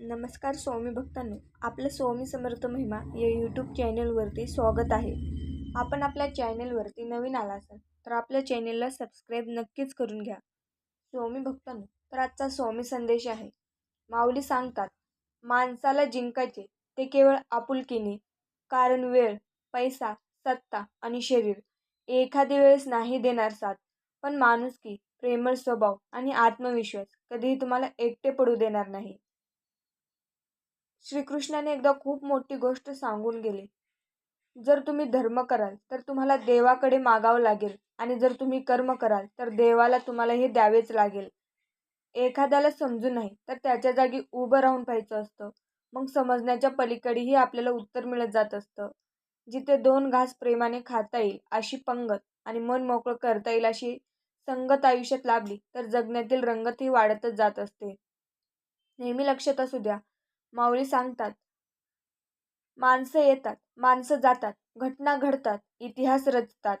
नमस्कार स्वामी भक्तांनो आपलं स्वामी समर्थ महिमा या यूट्यूब चॅनलवरती स्वागत आहे. आपण आपल्या चॅनलवरती नवीन आला असाल तर आपल्या चॅनलला सबस्क्राईब नक्कीच करून घ्या. स्वामी भक्तांनो तर आजचा स्वामी संदेश आहे. माऊली सांगतात माणसाला जिंकायचे ते केवळ आपुलकीने. कारण वेळ पैसा सत्ता आणि शरीर एखादी वेळेस नाही देणार साथ. पण माणुसकी प्रेमळ स्वभाव आणि आत्मविश्वास कधीही तुम्हाला एकटे पडू देणार नाही. श्रीकृष्णाने एकदा खूप मोठी गोष्ट सांगून गेली. जर तुम्ही धर्म कराल तर तुम्हाला देवाकडे मागावं लागेल आणि जर तुम्ही कर्म कराल तर देवाला तुम्हाला हे द्यावेच लागेल. एखाद्याला समजून नाही तर त्याच्या जागी उभं राहून पाहायचं असतं. मग समजण्याच्या पलीकडेही आपल्याला उत्तर मिळत जात असतं. जिथे दोन घास प्रेमाने खाता येईल अशी पंगत आणि मन मोकळं करता येईल अशी संगत आयुष्यात लाभली तर जगण्यातील रंगतही वाढतच जात असते. नेहमी लक्षात असू द्या माऊली सांगतात माणसं येतात माणसं जातात घटना घडतात इतिहास रचतात.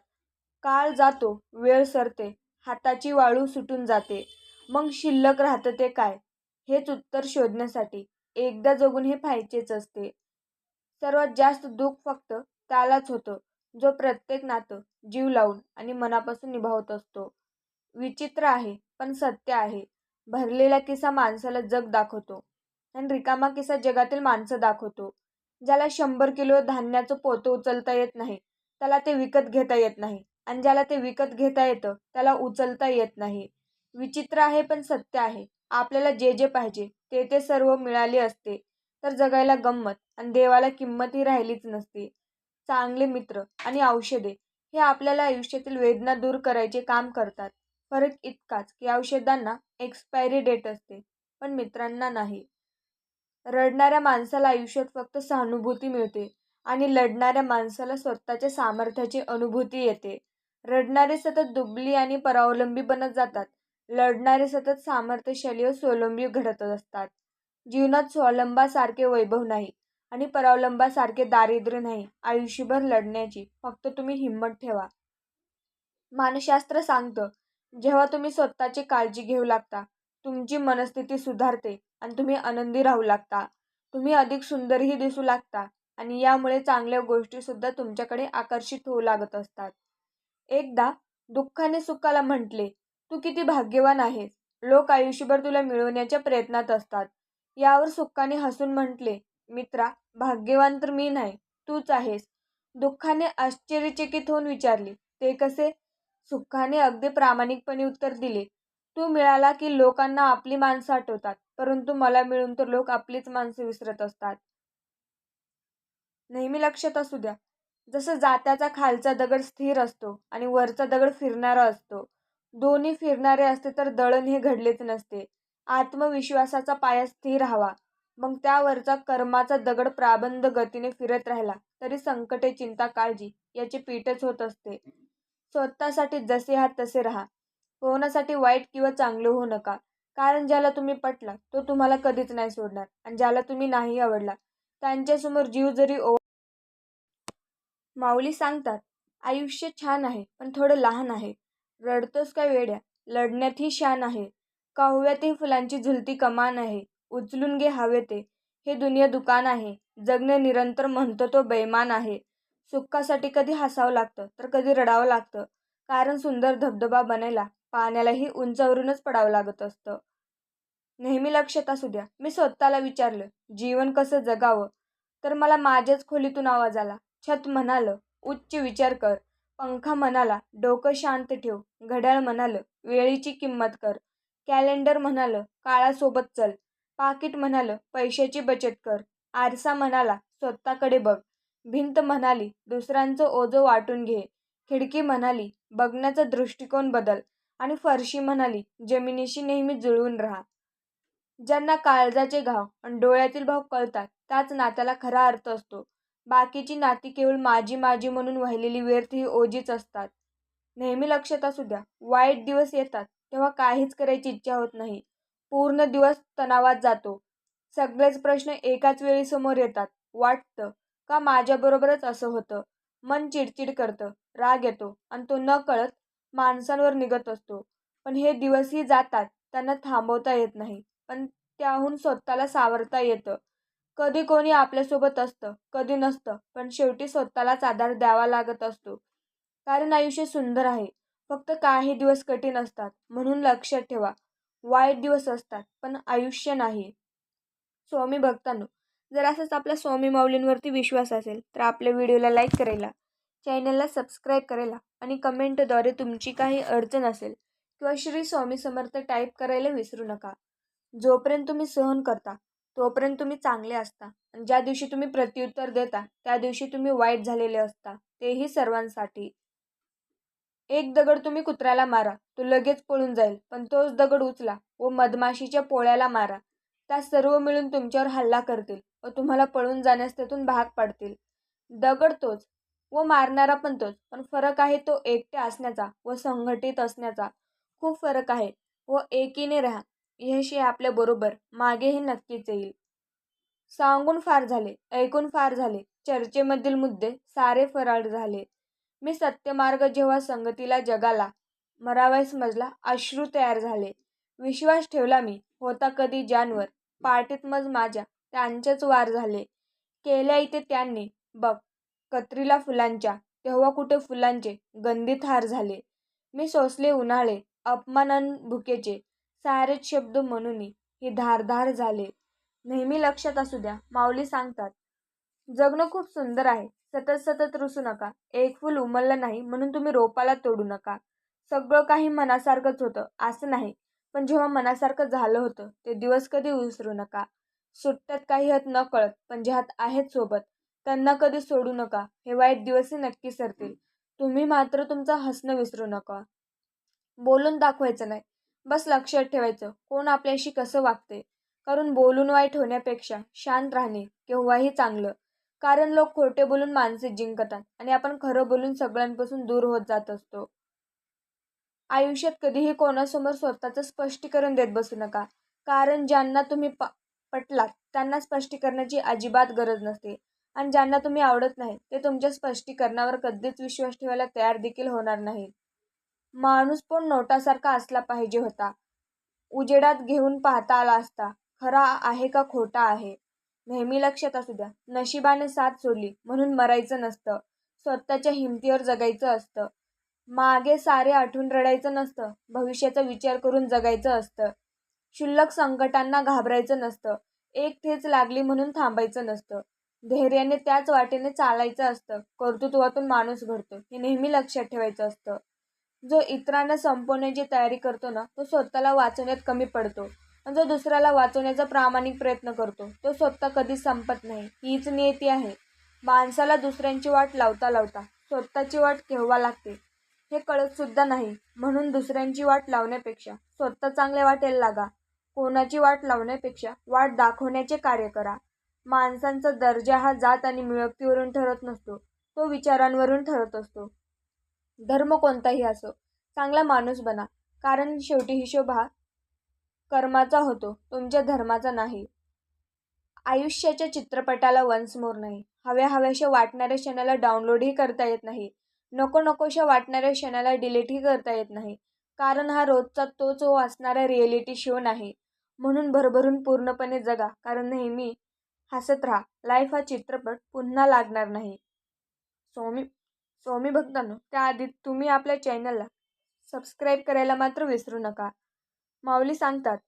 काळ जातो वेळ सरते हाताची वाळू सुटून जाते. मग शिल्लक राहतं ते काय? हेच उत्तर शोधण्यासाठी. एकदा जगून हे पाहायचेच असते. सर्वात जास्त दुःख फक्त त्यालाच होतं जो प्रत्येक नातं जीव लावून आणि मनापासून निभावत असतो. विचित्र आहे पण सत्य आहे. भरलेला किस्सा माणसाला जग दाखवतो. आणि रिकामा किस्सा जगातील माणसं दाखवतो. ज्याला शंभर किलो धान्याचं पोतं उचलता येत नाही त्याला ते विकत घेता येत नाही आणि ज्याला ते विकत घेता येतं त्याला उचलता येत नाही. विचित्र आहे पण सत्य आहे. आपल्याला जे जे पाहिजे ते ते सर्व मिळाले असते. तर जगायला गंमत आणि देवाला किंमतही राहिलीच नसते. चांगले मित्र आणि औषधे हे आपल्याला आयुष्यातील वेदना दूर करायचे काम करतात. फरक इतकाच की औषधांना एक्सपायरी डेट असते पण मित्रांना नाही. रडणाऱ्या माणसाला आयुष्यात फक्त सहानुभूती मिळते आणि लढणाऱ्या माणसाला स्वतःच्या सामर्थ्याची अनुभूती येते. रडणारे सतत दुबली आणि परावलंबी बनत जातात. लढणारे सतत सामर्थ्यशाली व स्वलंबी घडत असतात. जीवनात स्वावलंबासारखे वैभव नाही आणि परावलंबासारखे दारिद्र्य नाही. आयुष्यभर लढण्याची फक्त तुम्ही हिंमत ठेवा. मानसशास्त्र सांगतं जेव्हा तुम्ही स्वतःची काळजी घेऊ लागता तुमची मनस्थिती सुधारते आणि तुम्ही आनंदी राहू लागता. तुम्ही अधिक सुंदरही दिसू लागता आणि यामुळे चांगल्या गोष्टीसुद्धा तुमच्याकडे आकर्षित होऊ लागत असतात. एकदा दुःखाने सुखाला म्हटले तू किती भाग्यवान आहेस. लोक आयुष्यभर तुला मिळवण्याच्या प्रयत्नात असतात. यावर सुखाने हसून म्हटले मित्रा भाग्यवान तर मी नाही तूच आहेस. दुःखाने आश्चर्यचकित होऊन विचारले ते कसे सुखाने अगदी प्रामाणिकपणे उत्तर दिले तू मिळाला की लोकांना आपली माणसं आठवतात परंतु मला मिळून तर लोक आपलीच माणसं विसरत असतात. नेहमी लक्षात असू द्या जसं जात्याचा खालचा दगड स्थिर असतो आणि वरचा दगड फिरणारा असतो. दोन्ही फिरणारे असते तर दळण हे घडलेच नसते. आत्मविश्वासाचा पाया स्थिर हवा मग त्यावरचा कर्माचा दगड प्राबंध गतीने फिरत राहिला तरी संकटे चिंता काळजी याचे पीठच होत असते. स्वतःसाठी जसे आहात तसे राहा. पोहण्यासाठी वाईट किंवा चांगलं होऊ नका. कारण ज्याला तुम्ही पटला तो तुम्हाला कधीच नाही सोडणार आणि ज्याला तुम्ही नाही आवडला त्यांच्यासमोर जीव जरी ओ माऊली सांगतात आयुष्य छान आहे पण थोडं लहान आहे. रडतोस काय वेड्या? लढण्यातही शान आहे. काव्यातही फुलांची झुलती कमान आहे. उचलून घे हवे ते. हे दुनिया दुकान आहे. जगणे निरंतर म्हणतो तो बैमान आहे. सुखासाठी कधी हसावं लागतं तर कधी रडावं लागतं. कारण सुंदर धबधबा बनायला पाण्यालाही उंचावरूनच पडावं लागत असतं. नेहमी लक्षात असू द्या मी स्वतःला विचारलं जीवन कसं जगावं? तर मला माझ्याच खोलीतून आवाज आला. छत म्हणालं उच्च विचार कर. पंखा म्हणाला डोकं शांत ठेव. घड्याळ म्हणालं वेळीची किंमत कर. कॅलेंडर म्हणालं काळासोबत चल. पाकिट म्हणालं पैशाची बचत कर. आरसा म्हणाला स्वतःकडे बघ. भिंत म्हणाली दुसऱ्यांचं ओझं वाटून घे. खिडकी म्हणाली बघण्याचा दृष्टिकोन बदल. आणि फरशी म्हणाली जमिनीशी नेहमी जुळवून राहा. ज्यांना काळजाचे घाव आणि डोळ्यातील भाव कळतात त्याच नात्याला खरा अर्थ असतो. बाकीची नाती केवळ माझी माझी म्हणून वाहिलेली व्यर्थ ही ओझीच असतात. नेहमी लक्षात असू द्या वाईट दिवस येतात तेव्हा काहीच करायची इच्छा होत नाही. पूर्ण दिवस तणावात जातो. सगळेच प्रश्न एकाच वेळी समोर येतात. वाटतं का माझ्याबरोबरच असं होतं? मन चिडचिड करतं राग येतो आणि तो न कळत माणसांवर निघत असतो. पण हे दिवसही जातात त्यांना थांबवता येत नाही. पण त्याहून स्वतःला सावरता येतं. कधी कोणी आपल्यासोबत असतं कधी नसतं पण शेवटी स्वतःलाच आधार द्यावा लागत असतो. कारण आयुष्य सुंदर आहे. फक्त काही दिवस कठीण असतात म्हणून लक्षात ठेवा. वाईट दिवस असतात पण आयुष्य नाही. स्वामी भक्तांनो जर असंच आपल्या स्वामी माऊलींवरती विश्वास असेल तर आपल्या व्हिडिओला लाईक करायला. चॅनलला सबस्क्राईब करायला आणि कमेंटद्वारे तुमची काही अडचण असेल किंवा श्री स्वामी समर्थ टाईप करायला विसरू नका. जोपर्यंत तुम्ही सहन करता तोपर्यंत तुम्ही चांगले असता आणि ज्या दिवशी तुम्ही प्रत्युत्तर देता त्या दिवशी तुम्ही वाईट झालेले असता तेही सर्वांसाठी. एक दगड तुम्ही कुत्र्याला मारा तो लगेच पळून जाईल पण तोच दगड उचला व मधमाशीच्या पोळ्याला मारा. त्या सर्व मिळून तुमच्यावर हल्ला करतील व तुम्हाला पळून जाण्यास त्यातून भाग पाडतील. दगड तोच व मारणारा पण तोच. पण फरक आहे तो एकटे असण्याचा व संघटित असण्याचा. खूप फरक आहे. व एकीने राहा. यश आपल्याबरोबर आपल्या बरोबर. मागेही नक्कीच येईल. सांगून फार झाले. ऐकून फार झाले. चर्चेमधील मुद्दे सारे फराळ झाले. मी सत्यमार्ग जेव्हा संगतीला जगाला मरावाय समजला अश्रू तयार झाले. विश्वास ठेवला मी. होता कधी जानवर पाठीत मज माझ्या. त्यांचेच वार झाले. केल्या इथे त्यांनी. बघ कत्रीला फुलांच्या तेव्हा कुठे फुलांचे गंधित हार झाले. मी सोसले उन्हाळे अपमानन भुकेचे सारेच शब्द म्हणून ही धारधार झाले. नेहमी लक्षात असू द्या माऊली सांगतात जगणं खूप सुंदर आहे सतत सतत रुसू नका एक फुल उमललं नाही म्हणून तुम्ही रोपाला तोडू नका. सगळं काही मनासारखंच होतं असं नाही पण जेव्हा मनासारखं झालं होतं ते दिवस कधी विसरू नका. सुट्ट्यात काही हात न कळत पण जे हात आहेत सोबत त्यांना कधी सोडू नका. हे वाईट दिवसही नक्की सरतील. तुम्ही मात्र तुमचं हसणं विसरू नका. बोलून दाखवायचं नाही. बस लक्षात ठेवायचं. कोण आपल्याशी कसं वागते? कारण बोलून वाईट होण्यापेक्षा शांत राहणे केव्हाही चांगलं. कारण लोक खोटे बोलून मानसिक जिंकतात आणि आपण खरं बोलून सगळ्यांपासून दूर होत जात असतो. आयुष्यात कधीही कोणासमोर स्वतःचं स्पष्टीकरण देत बसू नका. कारण ज्यांना तुम्ही प पटलात त्यांना स्पष्टीकरणाची अजिबात गरज नसते. आणि ज्यांना तुम्ही आवडत नाही ते तुमच्या स्पष्टीकरणावर कधीच विश्वास ठेवायला तयार देखील होणार नाही. माणूस पण नोटासारखा असला पाहिजे होता. उजेडात घेऊन पाहता आला असता खरा आहे का खोटा आहे? नेहमी लक्षात असू द्या नशिबाने साथ सोडली म्हणून मरायचं नसतं स्वतःच्या हिमतीवर जगायचं असतं. मागे सारे आठवून रडायचं नसतं भविष्याचा विचार करून जगायचं असतं. क्षुल्लक संकटांना घाबरायचं नसतं एक ठेच लागली म्हणून थांबायचं नसतं. धैर्याने त्याच वाटेने चालायचं असतं. कर्तृत्वातून माणूस घडतो. हे नेहमी लक्षात ठेवायचं असतं. जो इतरांना संपवण्याची तयारी करतो ना तो स्वतःला वाचवण्यात कमी पडतो. आणि जो दुसऱ्याला वाचवण्याचा प्रामाणिक प्रयत्न करतो तो स्वतः कधी संपत नाही. हीच नियती आहे. माणसाला दुसऱ्यांची वाट लावता लावता स्वतःची वाट केव्हा लागते? हे कळतसुद्धा नाही. म्हणून दुसऱ्यांची वाट लावण्यापेक्षा स्वतः चांगल्या वाटेल लागा. कोणाची वाट लावण्यापेक्षा वाट दाखवण्याचे कार्य करा. माणसांचा दर्जा हा जात आणि मिळकतीवरून ठरत नसतो. तो विचारांवरून ठरत असतो. धर्म कोणताही असो चांगला माणूस बना. कारण शेवटी हिशोब हा कर्माचा होतो तुमच्या धर्माचा नाही. आयुष्याच्या चित्रपटाला वन्स मोर नाही. हव्या हव्याशा वाटणाऱ्या क्षणाला डाउनलोडही करता येत नाही. नको नकोशा वाटणाऱ्या क्षणाला डिलीटही करता येत नाही. कारण हा रोजचा तोच हो असणारा रिएलिटी शो नाही. म्हणून भरभरून पूर्णपणे जगा. कारण नेहमी हसत राहा. लाईफ हा चित्रपट पुन्हा लागणार नाही. स्वामी स्वामी भक्तांनो त्याआधी तुम्ही आपल्या चॅनलला सबस्क्राईब करायला मात्र विसरू नका. माऊली सांगतात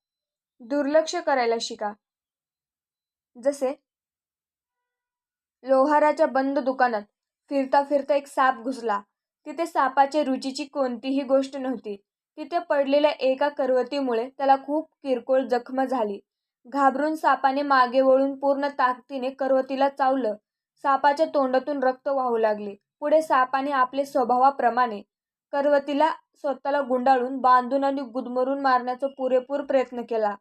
दुर्लक्ष करायला शिका. जसे लोहाराच्या बंद दुकानात फिरता फिरता एक साप घुसला. तिथे सापाच्या रुचीची कोणतीही गोष्ट नव्हती. तिथे पडलेल्या एका करवतीमुळे त्याला खूप किरकोळ जखम झाली. घाबरून सापाने मागे वळून पूर्ण ताकदीने करवतीला चावलं. सापाच्या तोंडातून रक्त वाहू लागले. पुढे सापाने आपले स्वभावाप्रमाणे करवतीला स्वतःला गुंडाळून बांधून आणि गुदमरून मारण्याचा पुरेपूर प्रयत्न केला.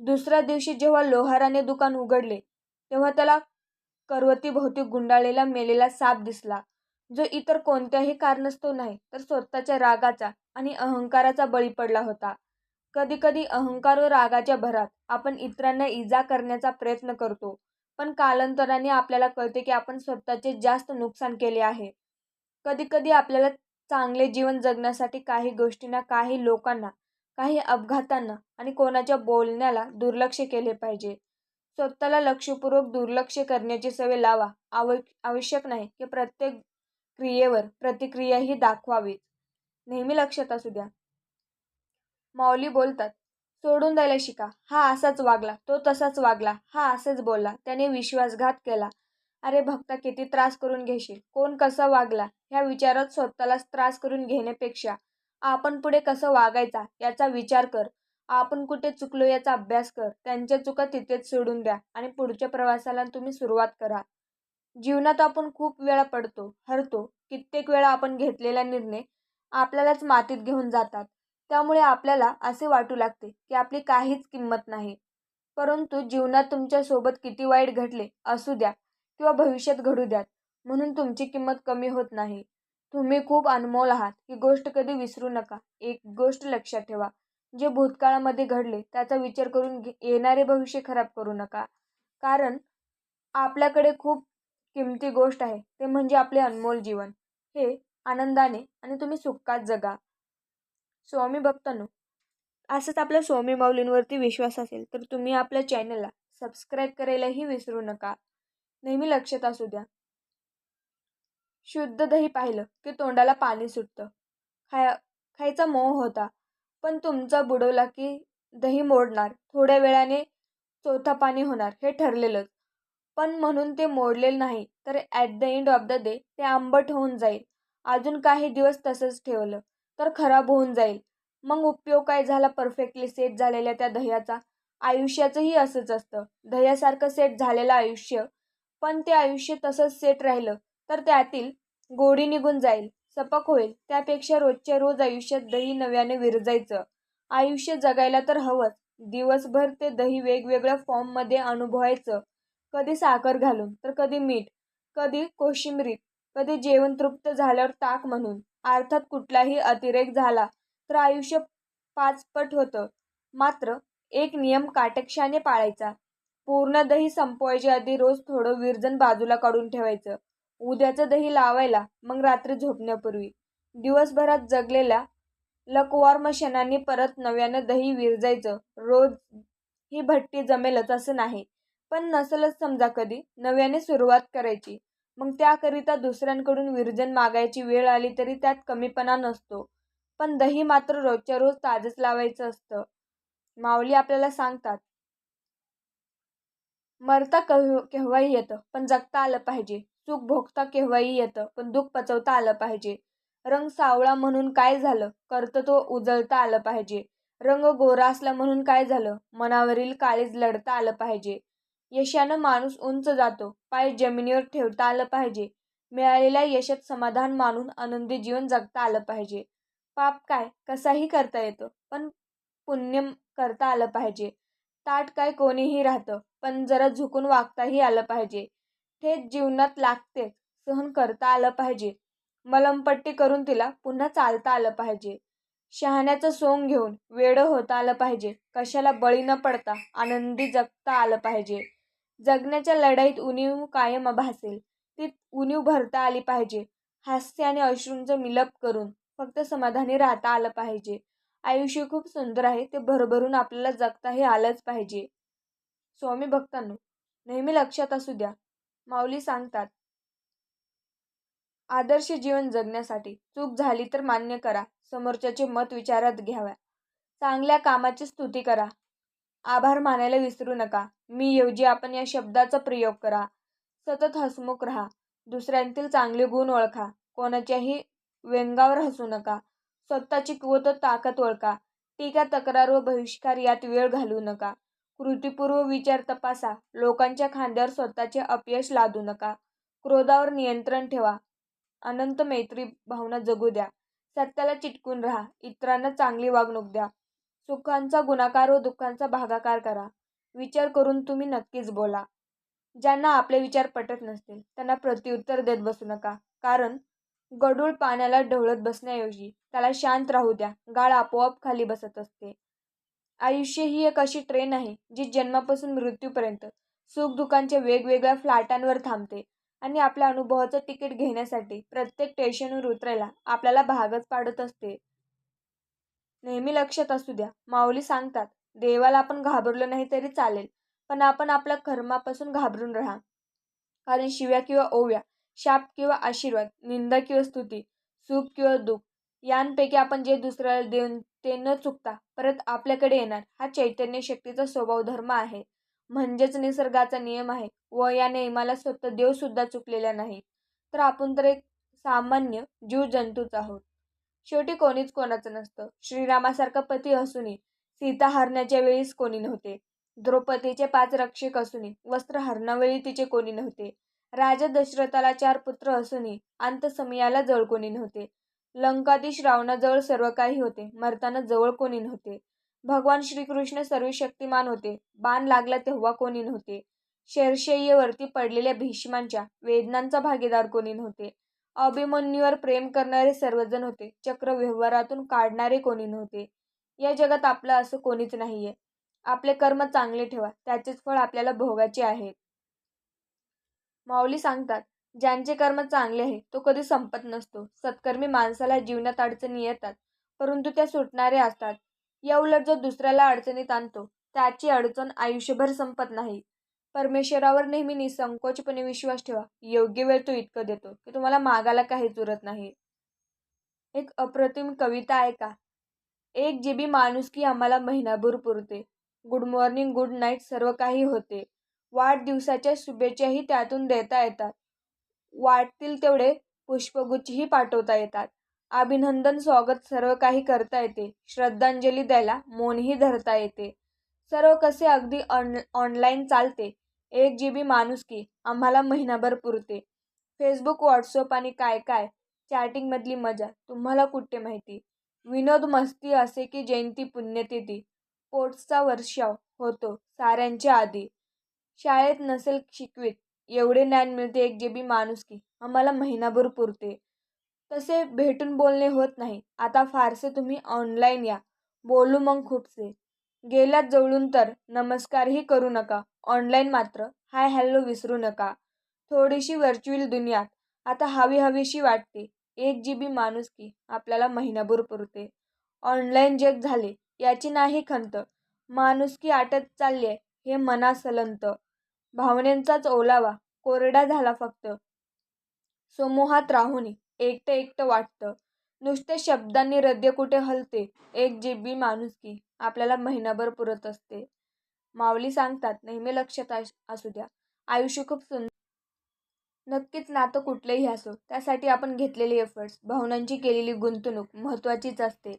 दुसऱ्या दिवशी जेव्हा लोहाराने दुकान उघडले तेव्हा त्याला करवतीभोवती गुंडाळलेला मेलेला साप दिसला जो इतर कोणत्याही कारणास्तव नाही तर स्वतःच्या रागाचा आणि अहंकाराचा बळी पडला होता. कधीकधी अहंकार व रागाच्या भरात आपण इतरांना इजा करण्याचा प्रयत्न करतो. पण कालांतराने आपल्याला कळते की आपण स्वतःचे जास्त नुकसान केले आहे. कधीकधी आपल्याला चांगले जीवन जगण्यासाठी काही गोष्टींना काही लोकांना काही अपघातांना आणि कोणाच्या बोलण्याला दुर्लक्ष केले पाहिजे. स्वतःला लक्षपूर्वक दुर्लक्ष करण्याची सवय लावा. आव आवश्यक नाही की प्रत्येक क्रियेवर प्रतिक्रियाही दाखवावी. नेहमी लक्षात असू द्या. माऊली बोलतात सोडून द्यायला शिका. हा असाच वागला तो तसाच वागला हा असंच बोलला. त्याने विश्वासघात केला. अरे भक्ता किती त्रास करून घेशील? कोण कसा वागला? ह्या विचारात स्वतःलाच त्रास करून घेण्यापेक्षा आपण पुढे कसं वागायचा याचा विचार कर. आपण कुठे चुकलो याचा अभ्यास कर. त्यांच्या चुका तिथेच सोडून द्या आणि पुढच्या प्रवासाला तुम्ही सुरुवात करा. जीवनात आपण खूप वेळा पडतो हरतो. कित्येक वेळा आपण घेतलेला निर्णय आपल्यालाच मातीत घेऊन जातात. त्यामुळे आपल्याला असे वाटू लागते की आपली काहीच किंमत नाही. परंतु जीवनात तुमच्यासोबत किती वाईट घडले असू द्या किंवा भविष्यात घडू द्यात म्हणून तुमची किंमत कमी होत नाही. तुम्ही खूप अनमोल आहात ही गोष्ट कधी विसरू नका. एक गोष्ट लक्षात ठेवा जे भूतकाळामध्ये घडले त्याचा विचार करून येणारे भविष्य खराब करू नका. कारण आपल्याकडे खूप किमती गोष्ट आहे ते म्हणजे आपले अनमोल जीवन. हे आनंदाने आणि तुम्ही सुखात जगा. स्वामी भक्तांनो असंच आपल्या स्वामी माऊलींवरती विश्वास असेल तर तुम्ही आपल्या चॅनलला सबस्क्राईब करायलाही विसरू नका. नेहमी लक्षात असू द्या. शुद्ध दही पाहिलं की तोंडाला पाणी सुटतं. खाया खायचा मोह होता पण तुमचा बुडवला की दही मोडणार थोड्या वेळाने चौथा पाणी होणार हे ठरलेलंच. पण म्हणून ते मोडलेलं नाही तर at the end of the day ते आंबट होऊन जाईल. अजून काही दिवस तसंच ठेवलं. तर खराब होऊन जाईल. मग उपयोग काय झाला? परफेक्टली सेट झालेल्या त्या दह्याचा. आयुष्याचंही असंच असतं. दह्यासारखं सेट झालेलं आयुष्य पण ते आयुष्य तसंच सेट राहिलं तर त्यातील गोडी निघून जाईल सपक होईल. त्यापेक्षा रोजच्या रोज आयुष्यात दही नव्याने विरजायचं. आयुष्य जगायला तर हवंच. दिवसभर ते दही वेगवेगळ्या फॉर्ममध्ये अनुभवायचं. कधी साखर घालून तर कधी मीठ. कधी कोशिंबरीत कधी जेवण तृप्त झाल्यावर ताक म्हणून. अर्थात कुठलाही अतिरेक झाला तर आयुष्य पाचपट होतं. मात्र एक नियम काटेक्षाने पाळायचा. पूर्ण दही संपवायच्या आधी रोज थोडं विरजन बाजूला काढून ठेवायचं. उद्याचं दही लावायला मग रात्री झोपण्यापूर्वी. दिवसभरात जगलेल्या लकवार क्षणांनी परत नव्यानं दही विरजायचं. रोज ही भट्टी जमेलच असं नाही. पण नसलच समजा कधी नव्याने सुरुवात करायची. मग त्याकरिता दुसऱ्यांकडून विरजन मागायची वेळ आली तरी त्यात कमीपणा नसतो. पण दही मात्र रोजच्या रोज ताजच लावायचं असतं. माऊली आपल्याला सांगतात मरता कह केव्हाही येतं पण जगता आलं पाहिजे. सुख भोगता केव्हाही येतं पण दुःख पचवता आलं पाहिजे. रंग सावळा म्हणून काय झालं? करतं तो उजळता आलं पाहिजे. रंग गोरा असला म्हणून काय झालं? मनावरील काळीज लढता आलं पाहिजे. यशानं माणूस उंच जातो. पाय जमिनीवर ठेवता आलं पाहिजे. मिळालेल्या यशात समाधान मानून आनंदी जीवन जगता आलं पाहिजे. पाप काय? कसाही करता येतो पण पुण्य करता आलं पाहिजे. ताट काय कोणीही राहतं पण जरा झुकून वागताही आलं पाहिजे. थेट जीवनात लागते सहन करता आलं पाहिजे. मलमपट्टी करून तिला पुन्हा चालता आलं पाहिजे. शहाण्याचं सोंग घेऊन वेडं होता आलं पाहिजे. कशाला बळी न पडता आनंदी जगता आलं पाहिजे. जगण्याच्या लढाईत उणीव कायम भासेल. ती उणीव भरता आली पाहिजे. हास्य आणि अश्रूंचं मिलप करून फक्त समाधानी राहता आलं पाहिजे. आयुष्य खूप सुंदर आहे ते भरभरून आपल्याला जगताही आलंच पाहिजे. स्वामी भक्तांनो नेहमी लक्षात असू द्या माऊली सांगतात आदर्श जीवन जगण्यासाठी चूक झाली तर मान्य करा समोरच्याचे मत विचारात घ्याव्या. चांगल्या कामाची स्तुती करा. आभार मानायला विसरू नका. मी ऐवजी आपण या शब्दाचा प्रयोग करा. सतत हसमुख राहा. दुसऱ्यांतील चांगले गुण ओळखा. कोणाच्याही व्यंगावर हसू नका. स्वतःची कुवत ताकद ओळखा. टीका तक्रार व बहिष्कार यात वेळ घालवू नका. कृतीपूर्व विचार तपासा. लोकांच्या खांद्यावर स्वतःचे अपयश लादू नका. क्रोधावर नियंत्रण ठेवा. अनंत मैत्री भावना जगू द्या. सत्याला चिटकून राहा. इतरांना चांगली वागणूक द्या. सुखांचा गुणाकार व दुःखांचा भागाकार करा. विचार करून तुम्ही नक्कीच बोला. ज्यांना आपले विचार पटत नसतील त्यांना प्रत्युत्तर देत बसू नका. कारण गडूळ पाण्याला ढवळत बसण्याऐवजी त्याला शांत राहू द्या. गाळ आपोआप खाली बसत असते. आयुष्य ही एक अशी ट्रेन आहे जी जन्मापासून मृत्यूपर्यंत सुखदुःखांच्या वेगवेगळ्या फ्लॅटांवर थांबते आणि आपल्या अनुभवाचं तिकीट घेण्यासाठी प्रत्येक स्टेशनवर उतरायला आपल्याला भागच पाडत असते. नेहमी लक्षात असू द्या. माऊली सांगतात देवाला आपण घाबरलो नाही तरी चालेल पण आपण आपल्या कर्मापासून घाबरून राहा. कारण शिव्या किंवा ओव्या शाप किंवा आशीर्वाद निंदा किंवा स्तुती सुख किंवा दुःख यांपैकी आपण जे दुसऱ्याला देऊन ते न चुकता परत आपल्याकडे येणार हा चैतन्य शक्तीचा स्वभाव धर्म आहे. म्हणजेच निसर्गाचा नियम आहे व या नियमाला स्वतः देवसुद्धा चुकलेला नाही. तर आपण तर एक सामान्य जीव जंतूच आहोत. शेवटी कोणीच कोणाचं नसतं. श्रीरामासारखा पती असूनही सीता हरण्याच्या वेळीस कोणी नव्हते. द्रौपदीचे पाच रक्षक असूनही वस्त्र हरणावेळी तिचे कोणी नव्हते. राजा दशरथाला चार पुत्र असूनही अंतसमयाला जवळ कोणी नव्हते. लंकाधीश रावणाजवळ सर्व काही होते मरताना जवळ कोणी नव्हते. भगवान श्रीकृष्ण सर्व शक्तिमान होते बाण लागला तेव्हा कोणी नव्हते. शैर्शय्यवरती पडलेल्या भीष्मांच्या वेदनांचा भागीदार कोणी नव्हते. अभिमन्यूवर प्रेम करणारे सर्वजण होते चक्र व्यवहारातून काढणारे कोणी नव्हते. या जगात आपलं असं कोणीच नाहीये. आपले कर्म चांगले ठेवा त्याचेच फळ आपल्याला भोगायचे आहे. माऊली सांगतात ज्यांचे कर्म चांगले आहे तो कधी संपत नसतो. सत्कर्मी माणसाला जीवनात अडचणी येतात परंतु त्या सुटणारे असतात. या उलट जो दुसऱ्याला अडचणीत आणतो त्याची अडचण आयुष्यभर संपत नाही. परमेश्वरावर नेहमी निसंकोचपणे विश्वास ठेवा. योग्य वेळ तो इतकं देतो की तुम्हाला मागायला काहीच उरत नाही. एक अप्रतिम कविता आहे एक जी बी माणुसकी आम्हाला महिनाभर पुरते. गुड मॉर्निंग गुड नाईट सर्व काही होते. वाढदिवसाच्या शुभेच्छाही त्यातून देता येतात. वाटतील तेवढे पुष्पगुच्छही पाठवता येतात. अभिनंदन स्वागत सर्व काही करता येते. श्रद्धांजली द्यायला मौनही धरता येते. सर्व कसे अगदी ऑन ऑनलाईन चालते. एक जी बी माणुसकी आम्हाला महिनाभर पुरते. फेसबुक व्हॉट्सअप आणि काय काय? चॅटिंगमधली मजा. तुम्हाला कुठे माहिती? विनोद मस्ती असे की जयंती पुण्यतिथी. स्पोर्ट्सचा वर्षाव होतो साऱ्यांच्या आधी. शाळेत नसेल शिकवीत एवढे ज्ञान मिळते एक जेबी माणूस माणुसकी आम्हाला महिनाभर पुरते. तसे भेटून बोलणे होत नाही. आता फारसे तुम्ही ऑनलाईन या. बोलू मग खूपसे. गेल्यात जवळून तर नमस्कारही करू नका. ऑनलाईन मात्र हाय हॅलो विसरू नका. थोडीशी व्हर्च्युअल दुनियात. आता हवी हवीशी वाटते. एक जी बी माणुसकी आपल्याला महिनाभर पुरते. ऑनलाईन जग झाले याची नाही खंत. माणुसकी आटत चालली आहे हे मना सलंत भावनेंचाच ओलावा कोरडा झाला फक्त. समूहात राहून एकटं एकटं वाटतं. नुसते शब्दांनी हृदय कुठे हलते एक जी बी माणुसकी आपल्याला महिनाभर पुरत असते. माऊली सांगतात नेहमी लक्षात असू द्या. आयुष्य खूप सुंदर नक्कीच नातं कुठलंही असो त्यासाठी आपण घेतलेले एफर्ट्स भावनांची केलेली गुंतवणूक महत्त्वाचीच असते.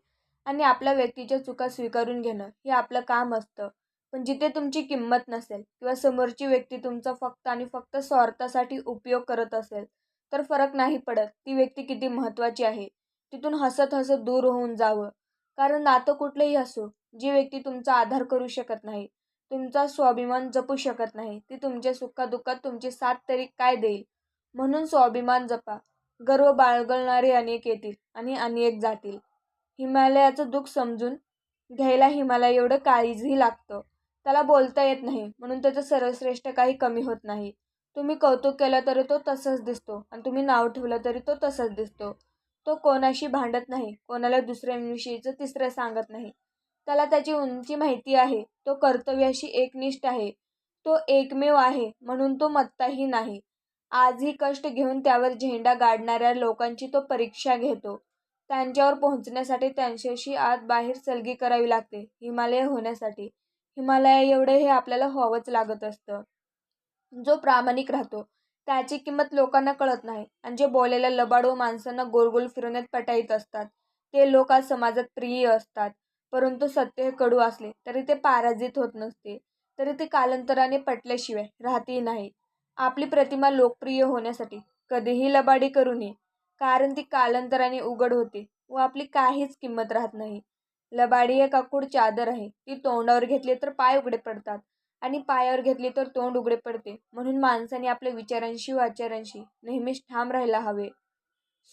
आणि आपल्या व्यक्तीच्या चुका स्वीकारून घेणं हे आपलं काम असतं. पण जिथे तुमची किंमत नसेल किंवा समोरची व्यक्ती तुमचा फक्त आणि फक्त स्वार्थासाठी उपयोग करत असेल तर फरक नाही पडत. ती व्यक्ती किती महत्त्वाची आहे. तिथून हसत हसत दूर होऊन जावं. कारण नातं कुठलंही असो जी व्यक्ती तुमचा आधार करू शकत नाही तुमचा स्वाभिमान जपू शकत नाही. ती तुमच्या सुखादुःखात तुमची साथ तरी काय देईल? म्हणून स्वाभिमान जपा. गर्व बाळगणारे अनेक येतील आणि अनेक जातील. हिमालयाचं दुःख समजून घ्यायला हिमालय एवढं काळीजही लागतं. त्याला बोलता येत नाही म्हणून त्याचं सर्वश्रेष्ठ काही कमी होत नाही. तुम्ही कौतुक केलं तरी तो तसंच दिसतो आणि तुम्ही नाव ठेवलं तरी तो तसंच दिसतो. तो कोणाशी भांडत नाही कोणाला दुसऱ्यांविषयीचं तिसरं सांगत नाही. त्याला त्याची उंची माहिती आहे. तो कर्तव्याशी एकनिष्ठ आहे. तो एकमेव आहे म्हणून तो मत्ताही नाही. आजही कष्ट घेऊन त्यावर झेंडा गाडणाऱ्या लोकांची तो परीक्षा घेतो. त्यांच्यावर पोहोचण्यासाठी त्यांच्याशी आत बाहेर सलगी करावी लागते हिमालय होण्यासाठी. हिमालया एवढे हे आपल्याला व्हावंच लागत असतं. जो प्रामाणिक राहतो त्याची किंमत लोकांना कळत नाही आणि जे बोलेल्या लबाडू माणसांना गोल फिरवण्यात पटाईत असतात ते लोक आज समाजात प्रिय असतात. परंतु सत्य हे कडू असले तरी ते पाराजित होत नसते. तरी ते कालांतराने पटल्याशिवाय राहतेही नाही. आपली प्रतिमा लोकप्रिय होण्यासाठी कधीही लबाडी करू नये कारण ती कालांतराने उघड होते व आपली काहीच किंमत राहत नाही. लबाडी एक काकूड चादर आहे. ती तोंडावर घेतली तर पाय उघडे पडतात आणि पायावर घेतली तर तोंड उघडे पडते. म्हणून माणसाने आपल्या विचारांशी व आचारांशी नेहमीच ठाम राहायला हवे.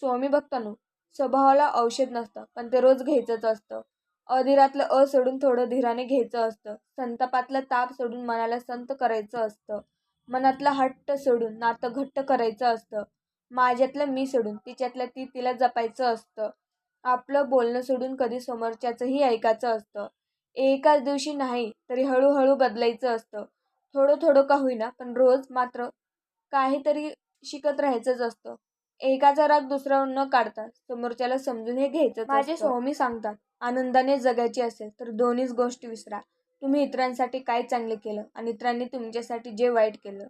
स्वामी भक्तांनो स्वभावाला औषध नसतं पण ते रोज घ्यायचंच असतं. अधीरातलं अ सोडून थोडं धीराने घ्यायचं असतं. संतापातलं ताप सोडून मनाला संत करायचं असतं. मनातला हट्ट सोडून नातं घट्ट करायचं असतं. माझ्यातलं मी सोडून तिच्यातलं ती तिला जपायचं असतं. आपलं बोलणं सोडून कधी समोरच्याचंही ऐकायचं असतं. एकाच दिवशी नाही तरी हळूहळू बदलायचं असतं. थोडं थोडं का होईना पण रोज मात्र काहीतरी शिकत राहायचंच असतं. एकाचा राग दुसऱ्यावर न काढता समोरच्याला समजून हे घ्यायचं माझे स्वामी सांगतात आनंदाने जगायचे असेल तर दोन्हीच गोष्टी विसरा. तुम्ही इतरांसाठी काय चांगले केलं आणि इतरांनी तुमच्यासाठी जे वाईट केलं?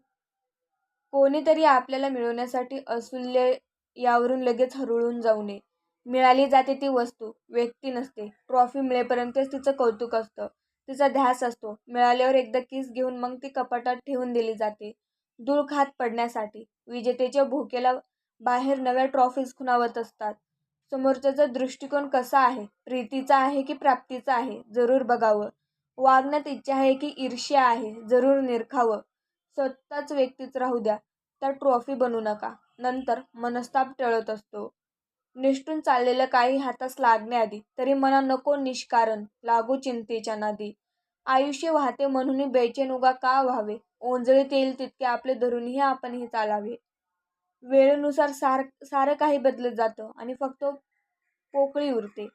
कोणीतरी आपल्याला मिळवण्यासाठी असुल्य यावरून लगेच हरळून जाऊ नये. मिळाली जाते ती वस्तू व्यक्ती नसते. ट्रॉफी मिळेपर्यंतच तिचं कौतुक असतं. तिचा ध्यास असतो. मिळाल्यावर एकदा किस घेऊन मग ती कपाटात ठेवून दिली जाते. धूळ खात पडण्यासाठी विजेतेच्या भूकेला बाहेर नव्या ट्रॉफीज खुणावत असतात. समोरच्याचा दृष्टिकोन कसा आहे? प्रीतीचा आहे की प्राप्तीचा आहे? जरूर बघावं. वागण्यात इच्छा आहे की ईर्ष्या आहे? जरूर निरखावं. स्वतःच व्यक्तीच राहू द्या. त्या ट्रॉफी बनू नका. नंतर मनस्ताप टळत असतो. निष्ठून चाललेलं काही हातास लागण्याआधी तरी मना नको निष्कारण लागू चिंतेच्या नादी. आयुष्य वाहते म्हणूनही बेचैन उगा का व्हावे? ओंजळीत येईल तितके आपले धरूनही आपणही चालावे. वेळेनुसार सार सारं काही बदलत जातं आणि फक्त पोकळी उरते.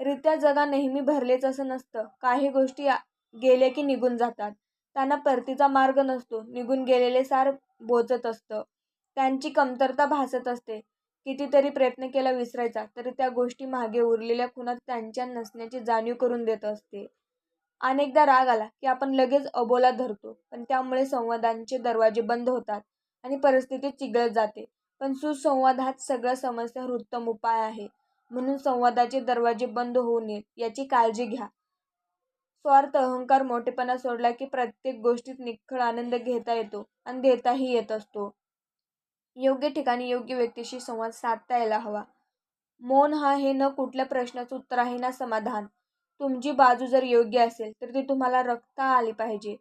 रित्या जगा नेहमी भरलेच असं नसतं. काही गोष्टी गेले की निघून जातात. त्यांना परतीचा मार्ग नसतो. निघून गेलेले सार बोचत असतं. त्यांची कमतरता भासत असते. कितीतरी प्रयत्न केला विसरायचा तरी त्या गोष्टी मागे उरलेल्या खुणात त्यांच्या नसण्याची जाणीव करून देत असते. अनेकदा राग आला की आपण लगेच अबोला धरतो पण त्यामुळे संवादांचे दरवाजे बंद होतात. आणि परिस्थिती चिघळत जाते. पण सुसंवाद हाच सगळ्या समस्यावर उत्तम उपाय आहे. म्हणून संवादाचे दरवाजे बंद होऊ नयेत याची काळजी घ्या. स्वार्थ अहंकार मोठेपणा सोडला की प्रत्येक गोष्टीत निखळ आनंद घेता येतो आणि देताही येत असतो. योग्य ठिकाणी योग्य व्यक्तीशी संवाद साधता यायला हवा. मौन हा हे न कुठल्या प्रश्नाचं उत्तर आहे ना समाधान. तुमची बाजू जर योग्य असेल तर ती तुम्हाला रखता आली पाहिजे.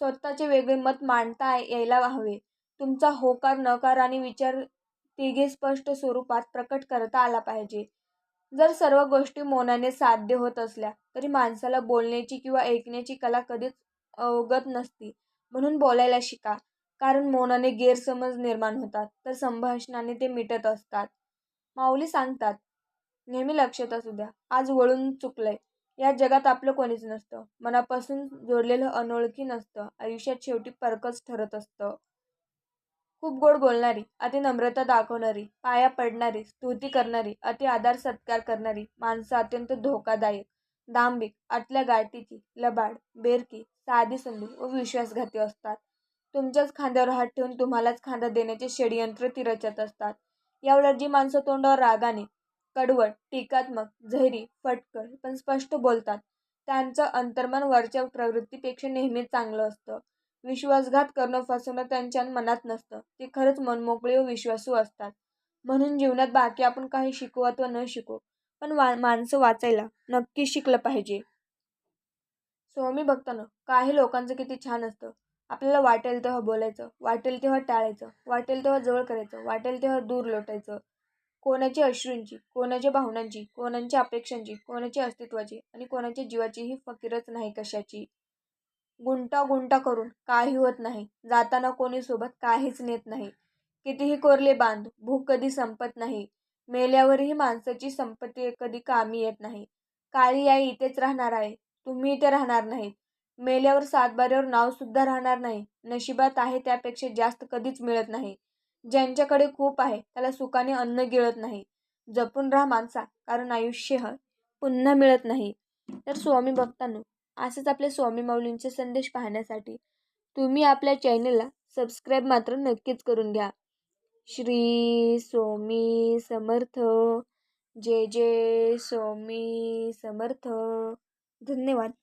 स्वतःचे वेगळे मत मांडता यायला हवे. तुमचा होकार नकार आणि विचार तिघे स्पष्ट स्वरूपात प्रकट करता आला पाहिजे. जर सर्व गोष्टी मौनाने साध्य होत असल्या तरी माणसाला बोलण्याची किंवा ऐकण्याची कला कधीच अवगत नसती. म्हणून बोलायला शिका. कारण मौनाने गैरसमज निर्माण होतात तर संभाषणाने ते मिटत असतात. माऊली सांगतात नेहमी लक्षात असू द्या. आज वळून चुकलंय. या जगात आपलं कोणीच नसतं. मनापासून जोडलेलं अनोळखी नसतं. आयुष्यात शेवटी परकच ठरत असतं. खूप गोड बोलणारी अति नम्रता दाखवणारी पाया पडणारी स्तुती करणारी अति आदर सत्कार करणारी माणसं अत्यंत धोकादायक. दांभिक आतल्या गाठीची लबाड बेरकी साधी संधी व विश्वासघाती असतात. तुमच्याच खांद्यावर हात ठेवून तुम्हालाच खांदा देण्याचे षडयंत्र ती रचत असतात. यावर जी माणसं तोंडावर रागाने कडवट टीकात्मक झैरी फटकळ पण स्पष्ट बोलतात त्यांचं अंतर्मन वरच्या प्रवृत्तीपेक्षा नेहमीच चांगलं असतं. विश्वासघात करणं फसवणं त्यांच्या मनात नसतं. ते खरंच मनमोकळे व विश्वासू असतात. म्हणून जीवनात बाकी आपण काही शिकू अथवा न शिकू पण वा माणसं वाचायला नक्की शिकलं पाहिजे. स्वामी बघताना काही लोकांचं किती छान असतं. आपल्याला वाटेल तेव्हा बोलायचं वाटेल तेव्हा टाळायचं वाटेल तेव्हा जवळ करायचं वाटेल तेव्हा दूर लोटायचं. कोणाची अश्रूंची कोणाच्या भावनांची कोणाच्या अपेक्षांची कोणाच्या अस्तित्वाची आणि कोणाच्या जीवाचीही फकीरच नाही कशाची. गुंटा गुंटा करून काही होत नाही. जाताना कोणी सोबत काहीच नेत नाही. कितीही कोरले बांध भूक कधी संपत नाही. मेल्यावरही माणसाची संपत्ती कधी कामी येत नाही. काळी आई इथेच राहणार आहे. तुम्ही इथे राहणार नाहीत. मेल्यावर सातबाऱ्यावर नाव सुद्धा राहणार नाही. नशिबात आहे त्यापेक्षा जास्त कधीच मिळत नाही. ज्यांच्याकडे खूप आहे त्याला सुखाने अन्न गिळत नाही. जपून राहा माणसा कारण आयुष्य पुन्हा मिळत नाही. तर स्वामी भक्तांनो असंच आपल्या स्वामी माऊलींचे संदेश पाहण्यासाठी तुम्ही आपल्या चॅनलला सबस्क्राईब मात्र नक्कीच करून घ्या. श्री स्वामी समर्थ. जय जय स्वामी समर्थ. धन्यवाद.